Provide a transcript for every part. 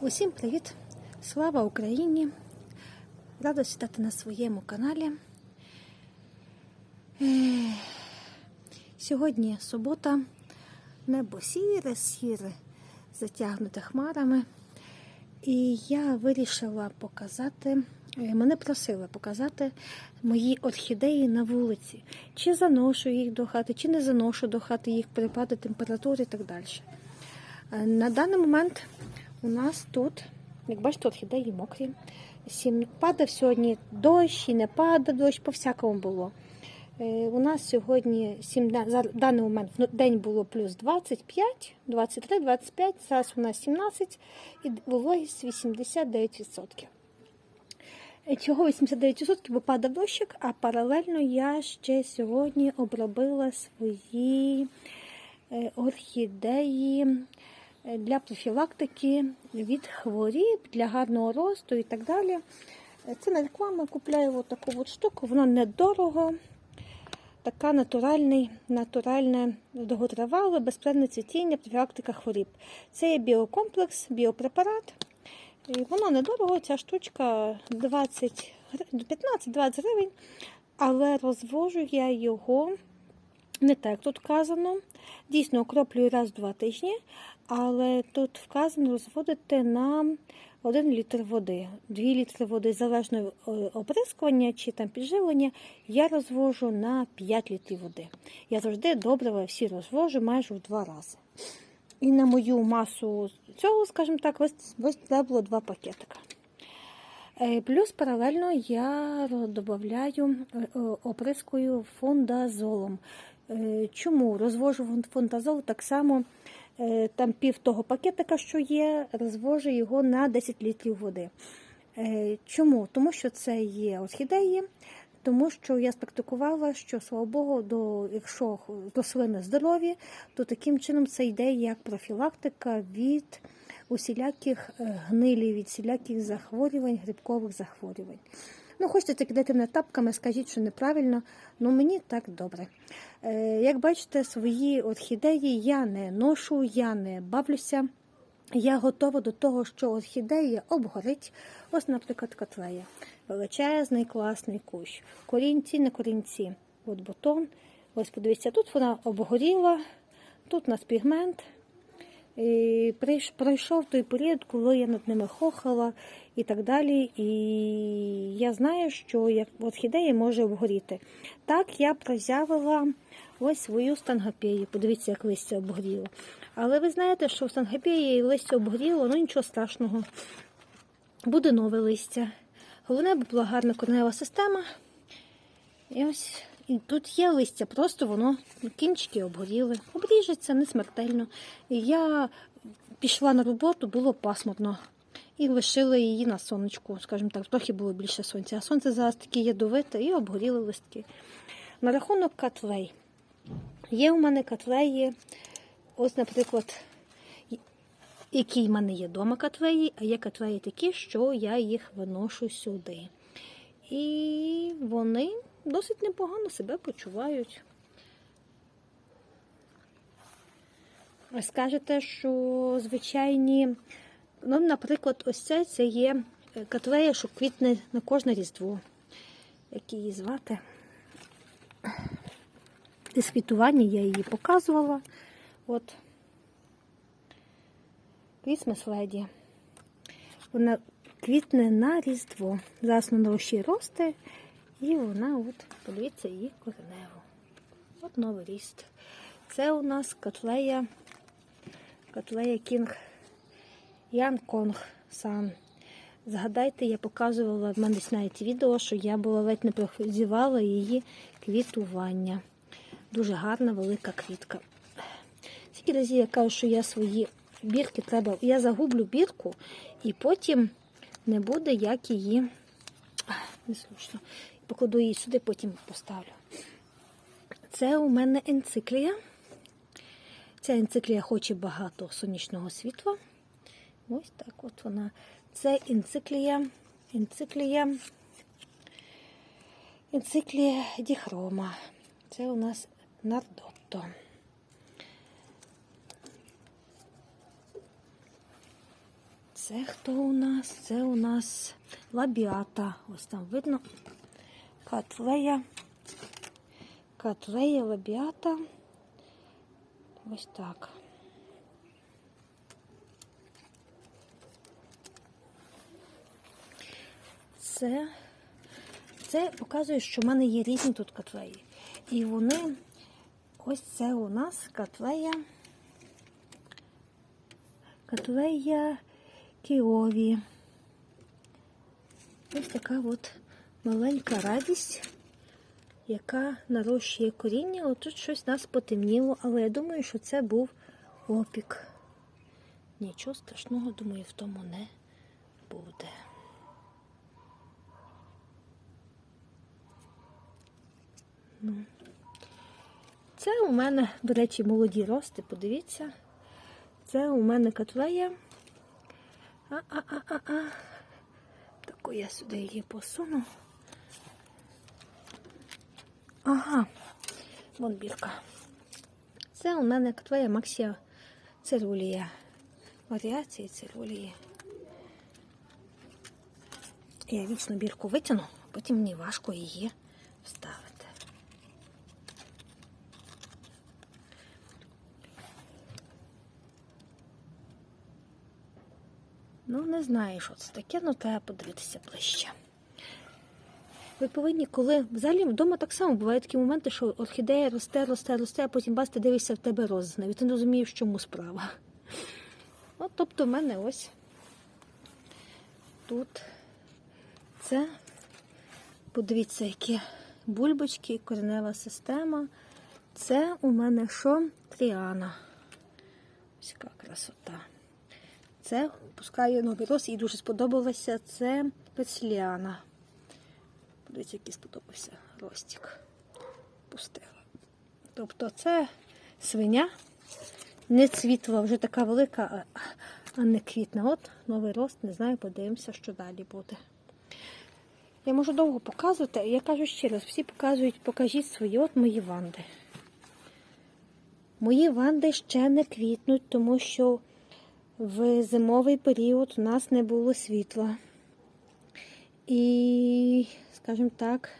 Усім привіт! Слава Україні! Рада сідати на своєму каналі. Сьогодні субота, небо сіре, сіре, затягнуте хмарами. І я вирішила показати, е, мене просили показати мої орхідеї на вулиці. Чи заношу їх до хати, чи не заношу до хати їх перепади температури і так далі. Е, На даний момент у нас тут, як бачите, орхідеї мокрі. Сім падав сьогодні дощ і не падав дощ, по-всякому було. Е, У нас сьогодні 7, за даний момент в день було плюс 25, 23, 25, зараз у нас 17 і вологість 89%. Е, Чого 89%? Бо дощик, а паралельно я ще сьогодні обробила свої е, орхідеї для профілактики від хворіб, для гарного росту і так далі. Е, Це не реклама, купляю таку от штуку, воно недорого. Така натуральний, натуральне довготривале, безпледне цвітіння, профілактика хворіб. Це є біокомплекс, біопрепарат. І воно недорого, ця штучка 20, 15-20 гривень, але розвожу я його не так, тут вказано. Дійсно, окроплюю раз в два тижні, але тут вказано розводити на 1 літр води, 2 літри води, залежно е, оприскування чи там підживлення, я розвожу на 5 літрів води. Я завжди добрива всі розвожу майже в два рази. І на мою масу цього, скажімо так, ось це було два пакетика. Е, Плюс паралельно я додаю, оприскую фундазолом. Е, Чому розвожу фундазол так само, е, там пів того пакетика, що є, розвожу його на 10 літрів води. Е, Чому? Тому що це є орхідеї, тому що я спрактикувала, що слава Богу, до, якщо рослини здорові, то таким чином це йде як профілактика від усіляких е, гнилів, від всіляких захворювань, грибкових захворювань. Ну, хочете кидати мене тапками, скажіть, що неправильно, ну мені так добре. Е, як бачите, свої орхідеї я не ношу, я не бавлюся. Я готова до того, що орхідея обгорить. Ось, наприклад, котлея. Величезний, класний кущ. Корінці на корінці. От бутон. Ось подивіться, тут вона обгоріла, тут у нас пігмент. І пройшов той період, коли я над ними хохала і так далі. І я знаю, що як орхідея може обгоріти. Так, я прозявила ось свою стангапею. Подивіться, як листя обгоріло. Але ви знаєте, що в стангапеї листя обгоріло, ну нічого страшного. Буде нове листя. Головне, була гарна коренева система. І ось і тут є листя, просто воно кінчики обгоріли. Обріжеться не смертельно. І я пішла на роботу, було пасмурно. І лишила її на сонечку, скажімо так, трохи було більше сонця. А сонце зараз таке ядовите і обгоріли листки. На рахунок котлей. Є у мене котлеї, ось, наприклад, які в мене є вдома котлеї, а є котлеї такі, що я їх виношу сюди. І вони досить непогано себе почувають. Скажете, що звичайні, ну, наприклад, ось це, це є котлея, що квітне на кожне різдво. Як її звати? З квітування я її показувала. От. Christmas Lady. Вона квітне на Різдво. Зараз новощі росте, і вона, от, подивіться, її коренево. От новий ріст. Це у нас котлея, котлея Кінг Ян Конг Сан. Згадайте, я показувала в мене десь навіть відео, що я була ледь не прозівала її квітування. Дуже гарна велика квітка. Скільки разів я кажу, що я свої бірки треба. Я загублю бірку і потім не буде як її. Ах, Неслушно. Покладу її сюди, потім поставлю. Це у мене енциклія. Ця енциклія хоче багато сонячного світла. Ось так от вона. Це енциклія. Енциклія. Енциклія діхрома. Це у нас нардотто. Це хто у нас? Це у нас лабіата. Ось там видно. Катлея. Катлея лабіата. Ось так. Це, це показує, що в мене є різні тут котлеї. І вони, ось це у нас котлея. Котлея Кіові. Ось така от маленька радість, яка нарощує коріння. Отут щось нас потемніло, але я думаю, що це був опік. Нічого страшного, думаю, в тому не буде. Ну. Це у мене, до речі, молоді рости, подивіться. Це у мене котлея. А-а-а-а-а. Таку я сюди її посуну. Ага, вон бірка. Це у мене котлея Максія цирулія. Варіації цирулії. Я вічно бірку витягну, потім мені важко її вставити. Ну, не знаю, що це таке, але треба подивитися ближче. Ви повинні, коли взагалі вдома так само бувають такі моменти, що орхідея росте, росте, росте, а потім бас, ти дивишся в тебе розне. І ти не розумієш, в чому справа. От, тобто, в мене ось тут це, подивіться, які бульбочки, коренева система. Це у мене що? Тріана. Ось яка красота. Це пускає новий рост, їй дуже сподобалося. Це пецліана. Подивіться, який сподобався ростик. Пустила. Тобто це свиня, не цвітла, вже така велика, а не квітна. От новий рост, не знаю, подивимося, що далі буде. Я можу довго показувати, я кажу ще раз, всі показують, покажіть свої, от мої ванди. Мої ванди ще не квітнуть, тому що в зимовий період у нас не було світла. І, скажімо так,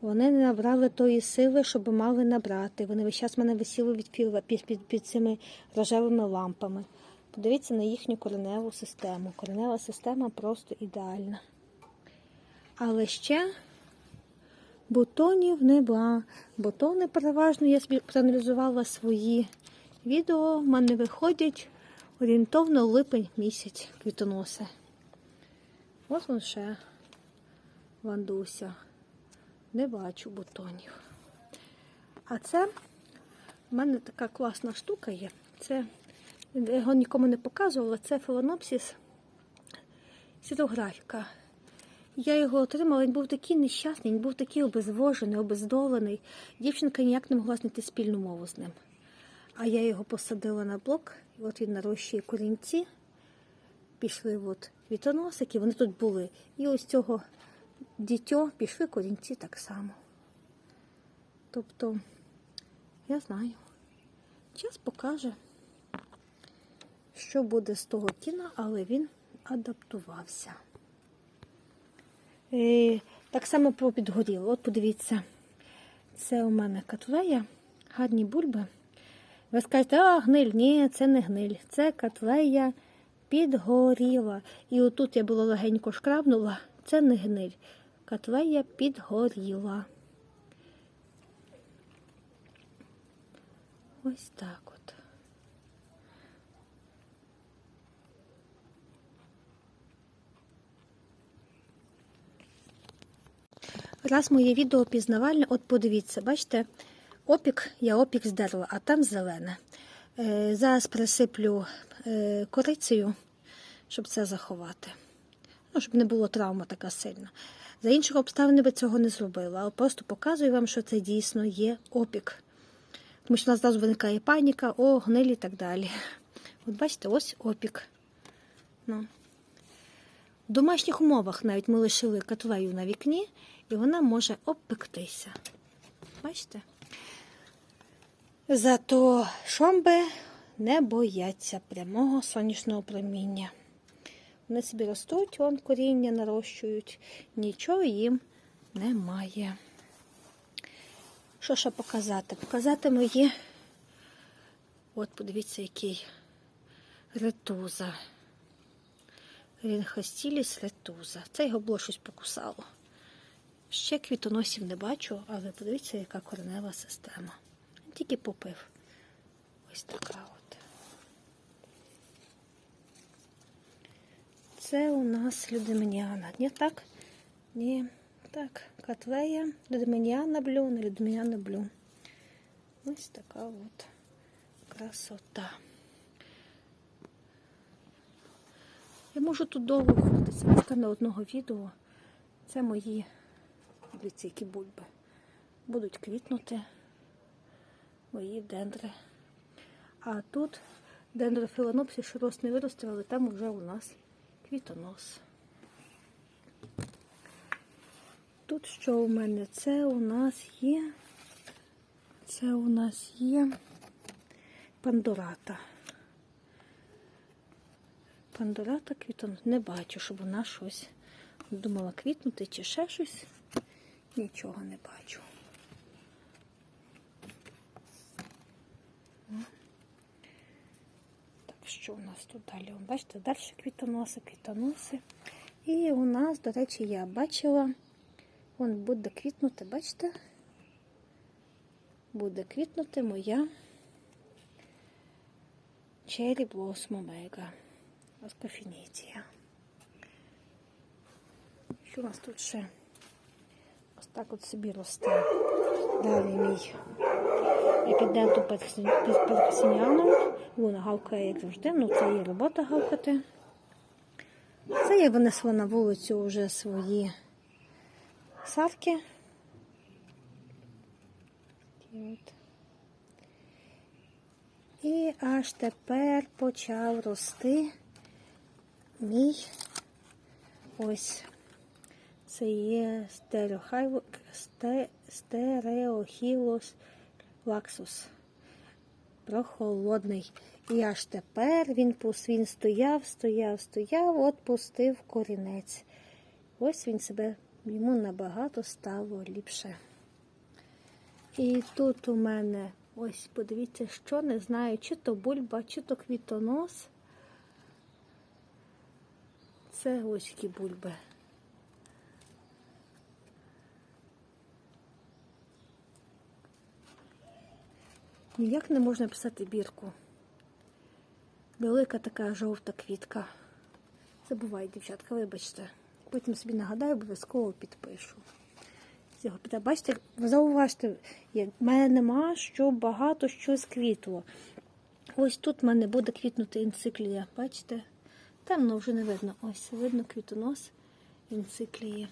вони не набрали тої сили, щоб мали набрати. Вони весь час мене висіли від філа під, під, під цими рожевими лампами. Подивіться на їхню кореневу систему. Коренева система просто ідеальна. Але ще бутонів нема. Бутони переважно, я проаналізувала свої відео, в мене виходять орієнтовно липень місяць квітоноси. Ось вон ще Вандуся. Не бачу бутонів. А це в мене така класна штука є. Це його нікому не показувала. Це фаланопсис сірографіка. Я його отримала, він був такий нещасний, він був такий обезвожений, обездолений. Дівчинка ніяк не могла знайти спільну мову з ним. А я його посадила на блок, і от він нарощує корінці. Пішли от вітоносики, вони тут були. І ось цього дітьо пішли корінці так само. Тобто, я знаю, час покаже, що буде з того кіна, але він адаптувався. Е, так само про підгоріло. От подивіться, це у мене котлея, гарні бульби. Ви скажете, а гниль? Ні, це не гниль, це котлея підгоріла. І отут я було легенько шкрабнула, це не гниль. Котлея підгоріла. Ось так от. Раз моє відео пізнавальне, от подивіться, бачите, опік, я опік здерла, а там зелене. Е, зараз присиплю е, корицею, щоб це заховати. Ну, щоб не було травма така сильна. За інших обставин би цього не зробила, але просто показую вам, що це дійсно є опік. Тому що у нас зразу виникає паніка, о, гнилі і так далі. От бачите, ось опік. Ну. В домашніх умовах навіть ми лишили котлею на вікні, і вона може обпектися. Бачите? Зато шомби не бояться прямого сонячного проміння. Вони собі ростуть, вон коріння нарощують, нічого їм немає. Що ще показати? Показати мої. От подивіться, який ретуза. Рінхостіліс ретуза. Це його було щось покусало. Ще квітоносів не бачу, але подивіться, яка коренева система. Тільки попив. Ось така от. Це у нас людемініана. Ні, так? Ні, так, котлея, блю, не людемініана блю. Ось така от красота. Я можу тут довго просто на одного відео. Це мої дивіться, бульби. Будуть квітнути мої дендри. А тут дендрофіланопсис ще рост не виростив, але там вже у нас квітонос. Тут що у мене? Це у нас є. Це у нас є пандората. Пандората квітон. Не бачу, щоб вона щось думала квітнути чи ще щось. Нічого не бачу. Так, що у нас тут далі? Бачите, далі квітоноси, квітоноси. І у нас, до речі, я бачила, вон буде квітнути, бачите? Буде квітнути моя Cherry Blossom Omega. Оскофінітія. Що у нас тут ще? Ось так от собі росте. Далі мій епіденту перксініаном. Вона гавкає, як завжди, ну це її робота гавкати. Це я винесла на вулицю вже свої савки. І аж тепер почав рости мій ось це є стереохайло- сте- стереохілос лаксус. Прохолодний. І аж тепер він, він стояв, стояв, стояв, от пустив корінець. Ось він себе йому набагато стало ліпше. І тут у мене, ось подивіться, що не знаю, чи то бульба, чи то квітонос. Це ось які бульби. Ніяк не можна писати бірку. Велика така жовта квітка. Забувай, дівчатка, вибачте. Потім собі нагадаю, обов'язково підпишу. Цього Бачите, зауважте, в мене нема що багато щось квітло. Ось тут в мене буде квітнути енциклія. Бачите? Темно вже не видно. Ось видно квітонос енциклії.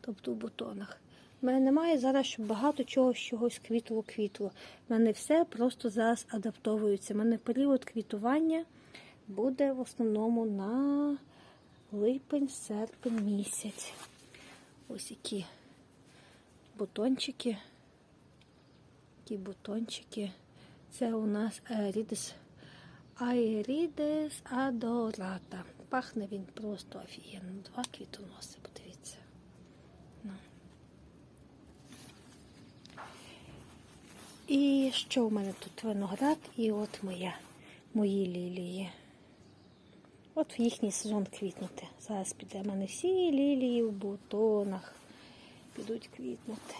Тобто в бутонах. У мене немає зараз, щоб багато чого чогось квітло-квітло. У мене все просто зараз адаптовується. У мене період квітування буде в основному на липень-серпень місяць. Ось які бутончики. Такі бутончики. Це у нас Aerides, Aerides adorata. Пахне він просто офігенно. Два квітоноси, подивіться. Ну. І що в мене тут виноград, і от моя, мої лілії. От в їхній сезон квітнути. Зараз піде в мене всі лілії в бутонах підуть квітнути.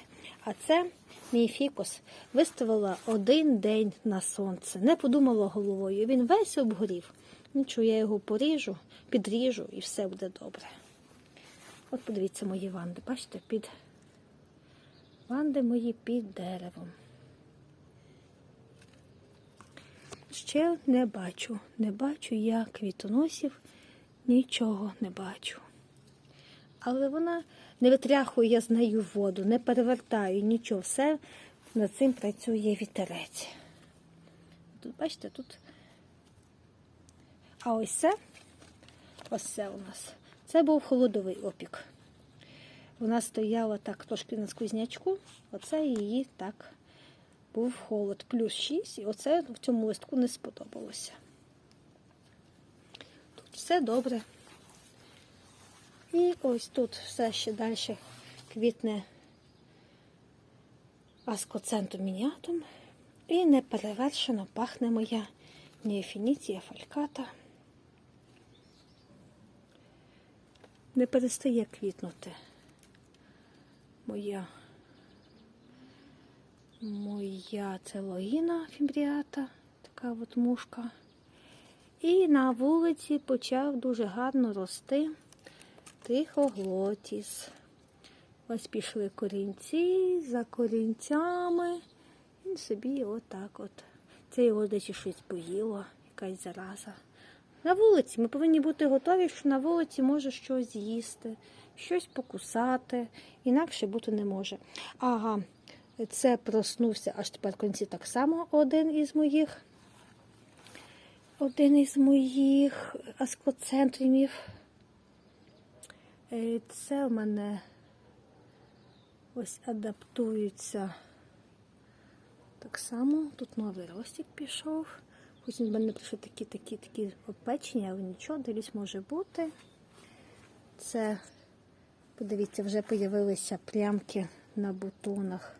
А це мій фікус виставила один день на сонце. Не подумала головою. Він весь обгорів. Нічого, я його поріжу, підріжу і все буде добре. От подивіться мої ванди. Бачите, під ванди мої під деревом. Ще не бачу. Не бачу я квітоносів, нічого не бачу. Але вона не витряхує я з нею воду, не перевертаю нічого. Все над цим працює вітерець. Тут, бачите, тут. А ось це, ось це у нас. Це був холодовий опік. Вона стояла так трошки на сквознячку, оце її так був холод. Плюс 6, і оце в цьому листку не сподобалося. Тут все добре. І ось тут все ще далі квітне аскоцентум мініатум. І неперевершено пахне моя неофініція фальката. Не перестає квітнути моя моя целоїна фімбріата, така от мушка. І на вулиці почав дуже гарно рости тихоглотіс. Ось пішли корінці, за корінцями. Він собі отак от. Це його десь щось поїло, якась зараза. На вулиці ми повинні бути готові, що на вулиці може щось з'їсти, щось покусати, інакше бути не може. Ага, це проснувся аж тепер в кінці так само один із моїх. Один із моїх аскоцентрумів. Е, Це в мене ось адаптуються так само. Тут новий ростик пішов. Хоч в мене прийшов такі, такі, такі опечені, але нічого, дивлюсь, може бути. Це, подивіться, вже з'явилися плямки на бутонах.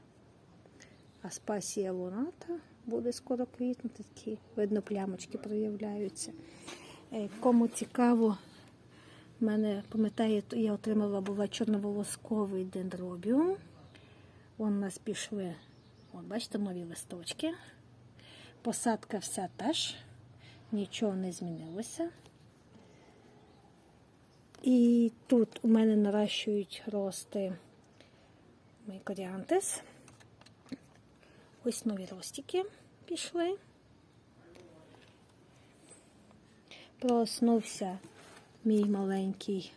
Аспасія луната буде скоро квітнути, такі, видно, плямочки проявляються. Е, Кому цікаво, в мене, пам'ятаєте, я отримала була чорноволосковий дендробіум. Вон у нас пішли, от бачите, нові листочки. Посадка вся теж, нічого не змінилося. І тут у мене наращують рости мейкоріантис. Ось нові ростики пішли. Проснувся мій маленький.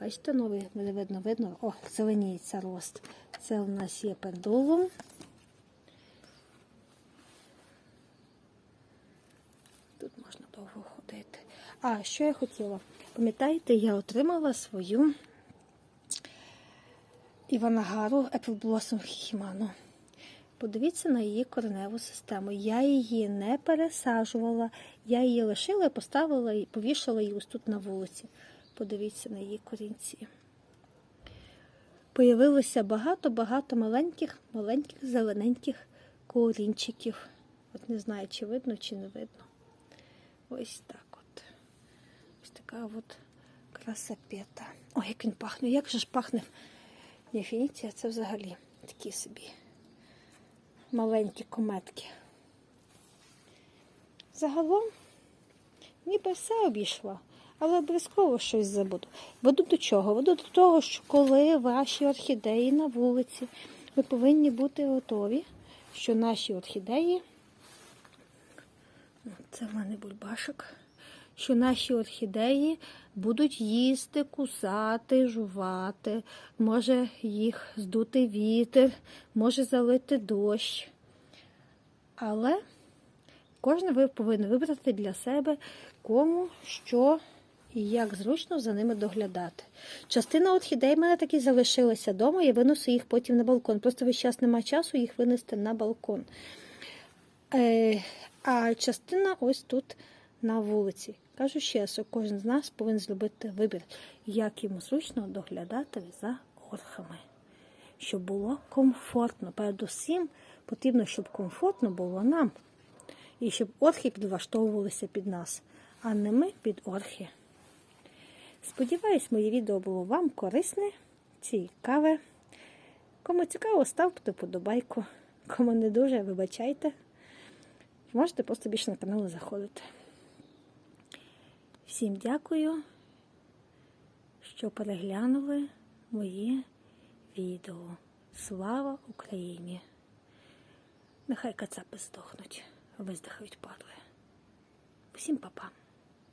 Бачите, новий, видно, видно. О, зеленіється рост. Це у нас є пендулум. Тут можна довго ходити. А, що я хотіла? Пам'ятаєте, я отримала свою Іванагару Apple Blossom Хіману. Подивіться на її кореневу систему. Я її не пересаджувала, я її лишила, поставила і повішала її ось тут на вулиці. Подивіться на її корінці. Появилося багато-багато маленьких, маленьких зелененьких корінчиків. От не знаю, чи видно, чи не видно. Ось так от. Ось така от красапета. Ой, як він пахне. Як же ж пахне Ніфініція, це взагалі такі собі маленькі кометки. Загалом, ніби все обійшла, але обов'язково щось забуду. Веду до чого? Веду до того, що коли ваші орхідеї на вулиці, ви повинні бути готові, що наші орхідеї, це в мене бульбашок, що наші орхідеї будуть їсти, кусати, жувати, може їх здути вітер, може залити дощ. Але кожен ви повинен вибрати для себе кому, що і як зручно за ними доглядати. Частина орхідей в мене таки залишилася вдома, я виносу їх потім на балкон. Просто весь час немає часу їх винести на балкон. Е, а частина ось тут на вулиці. Кажу ще, що кожен з нас повинен зробити вибір, як йому зручно доглядати за орхами. Щоб було комфортно. Передусім потрібно, щоб комфортно було нам. І щоб орхи підлаштовувалися під нас, а не ми під орхи. Сподіваюсь, моє відео було вам корисне, цікаве. Кому цікаво, ставте подобайку. Кому не дуже, вибачайте. Можете просто більше на канал заходити. Всім дякую, що переглянули моє відео. Слава Україні! Нехай кацапи здохнуть, виздихають падли. Всім па-па!